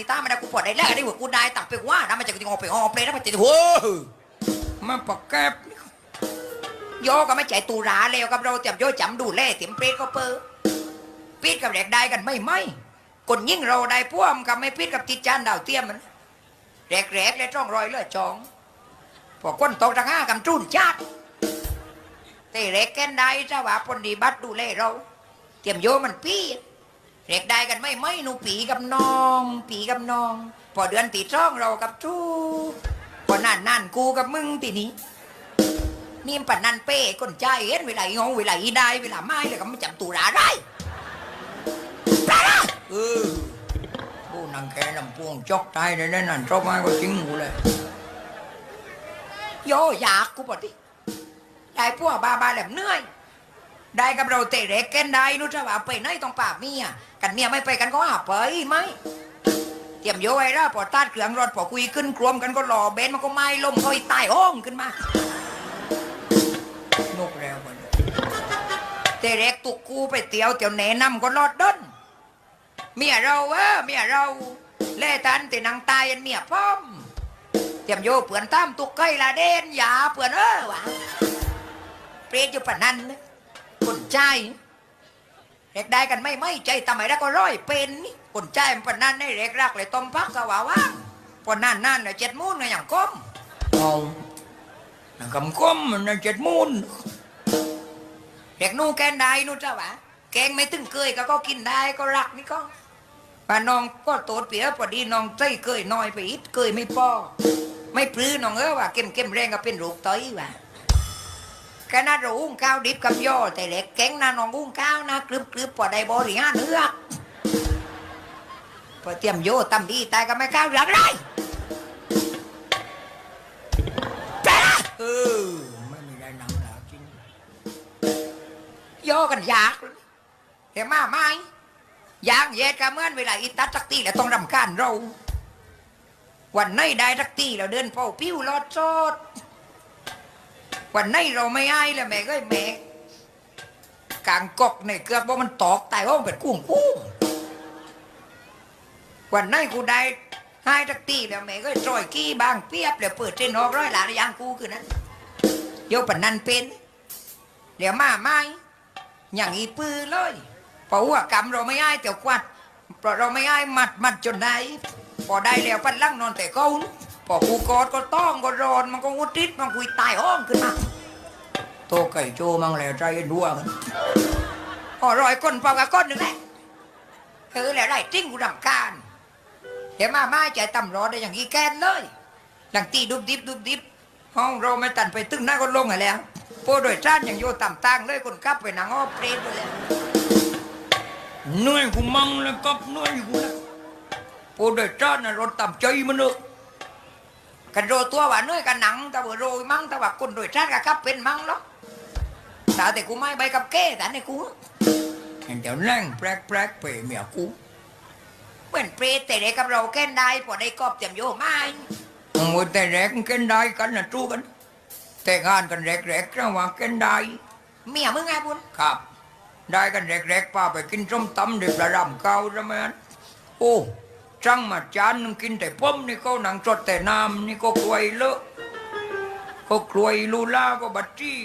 ติตามมาได้กูปวดได้แล้วได้หัวกูได้ตักไปว่านะมันจะกูจะงอไปงอเปรย์แล้วมันจะโว้มาปากแกบโยก็ไม่ใจตูราแล้วกับเราเตรียมโยจำดูแลเตรียมเปรย์ก็เปอปิดกับแดกได้กันไม่ไหมคนยิ่งเราได้พ่วมกับไม่ปิดกับติดจานดาวเทียมมันแรกๆเลยจ้องรอยเลือดจองพอคนตกทางห้ากำจุนจัดแต่เล็กแกนได้ถ้าว่าปนดีบัตรดูแลเรา เตรียมโยมันปี ดเล็กได้กันไม่ไม่หนูปีกับน้อง ปีกับน้อง พอเดือนตีช่องเรากับทูพอนั่นนั่นกูกับมึงตีนี้นี่มันปันนันเป้คนใจเห็นเวลาอีงงเวลาอีได้เวลาไม่เลยก็ไม่จำตูราได้ปลาเออโอ้นางแกลำพวงจอกตายเลยนะนั่นชอบมากก็จริงกูเลยโยอยากกูบอกดิได้พวกบาบาแหลมเหนื่อย ได้กับเราเตะเร็กแกนได้นู้จะว่าไปไหนต้องป่าเมียกันเมียไม่ไปกันก็หาไปไหมเตรียมโยไว้แล้วพอตัดเครื่องรถพอคุยขึ้นกลวมกันก็รอเบนมันก็ไม่ล่มก็อีตายห้องขึ้นมานกแล้วมันเตะเร็กตุกกูไปเตียวเตียวแหนนำก็รอดด้นเมียเราเออเมียเราเล่ตันต่นางตายยันเมียป้อมเตรียมโยเปื่อนตามตุกไก่ละเด่นยาเปื่อนเออวะเปรตอยู่ปะนั้นนะ คนใจเด็กได้กันไม่ไม่ใจทำไมแล้วก็ร้อยเป็นนี่คนใจมันปะนั้นได้เด็กรักเลยต้มพักกะว่าว่างพอนั่นนั่นน่ะเจ็ดมูนน่ะอย่างก้มเอานังกำก้มมันน่ะเจ็ดมูนเด็กนู่แกนได้นู่นจ้าวะแกงไม่ตึงเคยก็ก็กินได้ก็รักนี่ก็ป้าน้องก็โตดเปียพอดีน้องใจเกยน้อยไปอีกเกยไม่พอไม่ปลื้น้องเออว่าเก็มเก็มแรงก็เป็นโรคไตว่ะ ขนาดเราอุ้งข้าวดิบกับย่อแต่เล็กแก๊งนะน้องอุ้งข้าวนะกรึบกรึบพอได้บริหารเนื้อกพอเตรียมโยตำดีตายก็ไม่ข้าวเหลืองไรแต่ละเออไม่มีได้หนังแล้วจริงโยกันยากเลยเห็นมาไหมยางเย็ดกะเหมื่อนเวลาอีตัดสักตีแล้วต้องรำคาญเรา วันไหนได้สักตีแล้วเดินเฝ้าปิ้วลอดโซด วันไหนเราไม่ให้แล้วแม่ก็แม่กลางกอกในเกือบว่ามันตอกตายห้องเป็นกุ้งกุ้งวันไหนกูได้ให้สักตีแล้วแม่ก็จอยกี้บางเปียบแล้วเปิดเจนออกร้อยหลานยางกูคือนั้นโยปันนันเป็นเดี๋ยวมาไม่อย่างอีปือเลยเพราะว่ากรรมเราไม่อ้ายเตียวกวัดเพราะเราไม่อ้ายมัดมัดจนได้พอได้แล้วปันลังนอนแต่เขา พอกูกอดก็ต้องก็รอนมันก็อุทิศมันคุยตายห้องขึ้นมาโตไก่โจมังแล้วใจดัวมันอ๋อรอยก้นเปล่ากับก้นหนึ่งแหละเออแล้วไรจิ้งกูรำคาญเดี๋ยวมามาใจต่ำรอได้อย่างนี้แกนเลยหลังตีดุบดิบดุบดิบห้องเราไม่ตันไปตึ้งหน้าก็ลงอะแล้วโปรโดยจ้านอย่างโยต่ำตั้งเลยคนกลับไปหนังอ้อเปรตไปแล้วเหนื่อยกูมั่งแล้วกับเหนื่อยกูแล้วโปรดจ้านะรถต่ำใจมันเนอะ กันโรตัวว่าเนื่อยกันหนังแต่ว่าโรยมั่งแต่ว่าคนโดยชาติกับเป็นมั่งหรอกแต่แต่กูไม่ใบกับเก้แต่ในกูเห็นเดี๋ยวนั่งแปลกแปลกๆไปเมียกูเหมือนเปรตแต่เด็กกับเราแค่ได้พอได้กอบเตรียมโยไม่โอ้แต่แรกแค่ได้กันนะจู้กัน แต่งานกันแรกๆระหว่างแค่ได้เมียมึงไงบุญครับ ได้กันแรกๆป้าไปกินส้มตำเด็กระดำเก่าใช่ไหมโอ้ จังมาจานนึงกินแต่ป้มนี่ก็หนังสดแต่น้ำนี่ก็กลวยเลอะก็กลวยลูล่าก็บัตจี้